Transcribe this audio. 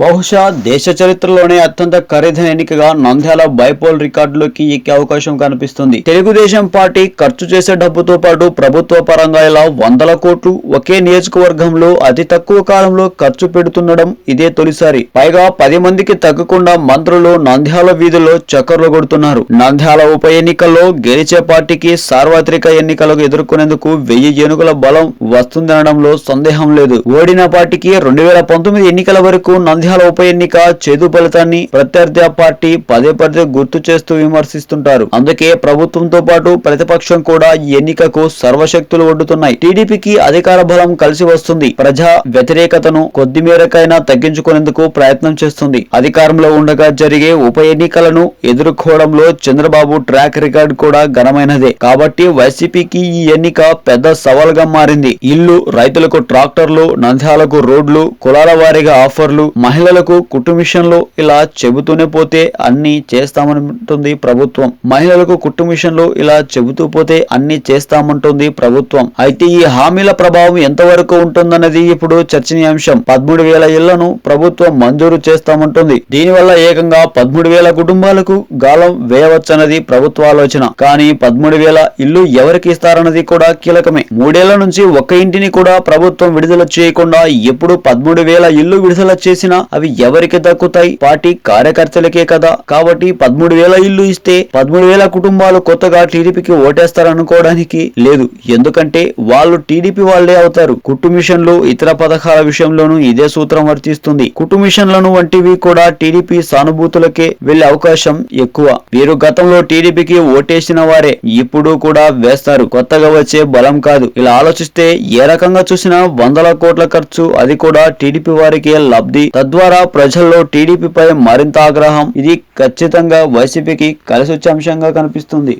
బహుశా దేశ చరిత్రలోనే అత్యంత ఖరీదైన ఎన్నికగా నంద్యాల బైపోల్ రికార్డులోకి ఎక్కే అవకాశం కనిపిస్తుంది. తెలుగుదేశం పార్టీ ఖర్చు చేసే డబ్బుతో పాటు ప్రభుత్వ పరంగా ఇలా వందల కోట్లు ఒకే నియోజకవర్గంలో అతి తక్కువ కాలంలో ఖర్చు పెడుతుండడం ఇదే తొలిసారి. పైగా పది మందికి తగ్గకుండా మంత్రులు నంద్యాల వీధుల్లో చక్కర్లు కొడుతున్నారు. నంద్యాల ఉప ఎన్నికల్లో గెలిచే పార్టీకి సార్వత్రిక ఎన్నికలకు ఎదుర్కొనేందుకు వెయ్యి ఏనుగుల బలం వస్తుందనడంలో సందేహం లేదు. ఓడిన పార్టీకి రెండు వేల పంతొమ్మిది ఎన్నికల వరకు నంద్యాల ఉప ఎన్నిక చేదు ఫలితాన్ని ప్రత్యర్థి పార్టీ పదే పదే గుర్తు చేస్తూ విమర్శిస్తుంటారు. అందుకే ప్రభుత్వంతో పాటు ప్రతిపక్షం కూడా ఈ ఎన్నికకు సర్వశక్తులు ఒడ్డుతున్నాయి. టీడీపీకి అధికార బలం కలిసి వస్తుంది. ప్రజా వ్యతిరేకతను కొద్ది మేరకైనా తగ్గించుకునేందుకు ప్రయత్నం చేస్తుంది. అధికారంలో ఉండగా జరిగే ఉప ఎన్నికలను ఎదుర్కోవడంలో చంద్రబాబు ట్రాక్ రికార్డ్ కూడా ఘనమైనదే. కాబట్టి వైసీపీకి ఈ ఎన్నిక పెద్ద సవాల్గా మారింది. ఇల్లు రైతులకు ట్రాక్టర్లు నంద్యాలకు రోడ్లు కులాల వారీగా ఆఫర్లు మహిళలకు కుటుంబిషన్లు ఇలా చెబుతూనే పోతే అన్ని చేస్తామంటుంది ప్రభుత్వం. మహిళలకు కుటుంబిషన్లు ఇలా చెబుతూ పోతే అన్ని చేస్తామంటుంది ప్రభుత్వం. అయితే ఈ హామీల ప్రభావం ఎంతవరకు ఉంటుందన్నది ఇప్పుడు చర్చనీయాంశం. పదమూడు వేల ఇళ్ళను ప్రభుత్వం మంజూరు చేస్తామంటుంది. దీనివల్ల ఏకంగా పదమూడు వేల కుటుంబాలకు గాలం వేయవచ్చన్నది ప్రభుత్వ ఆలోచన. కానీ పదమూడు వేల ఇల్లు ఎవరికి ఇస్తారన్నది కూడా కీలకమే. మూడేళ్ళ నుంచి ఒక్క ఇంటిని కూడా ప్రభుత్వం విడుదల చేయకుండా ఎప్పుడు పదమూడు వేల ఇల్లు విడుదల చేసినా అవి ఎవరికి దక్కుతాయి? పార్టీ కార్యకర్తలకే కదా. కాబట్టి పదమూడు వేల ఇల్లు ఇస్తే పదమూడు వేల కుటుంబాలు కొత్తగా టీడీపీకి ఓటేస్తారనుకోవడానికి లేదు. ఎందుకంటే వాళ్ళు టీడీపీ వాళ్ళే అవుతారు. కుట్టు మిషన్లు ఇతర పథకాల విషయంలోనూ ఇదే సూత్రం వర్తిస్తుంది. కుట్టు మిషన్లను వంటివి కూడా టీడీపీ సానుభూతులకే వెళ్ళే అవకాశం ఎక్కువ. వీరు గతంలో టీడీపీకి ఓటేసిన వారే. ఇప్పుడు కూడా వేస్తారు. కొత్తగా వచ్చే బలం కాదు. ఇలా ఆలోచిస్తే ఏ రకంగా చూసినా వందల కోట్ల ఖర్చు. అది కూడా టీడీపీ వారికే లబ్ధి. తద్వారా ప్రజల్లో టీడీపీపై మరింత ఆగ్రహం ఇది ఖచ్చితంగా వైసీపీకి కలిసొచ్చే అంశంగా కనిపిస్తుంది.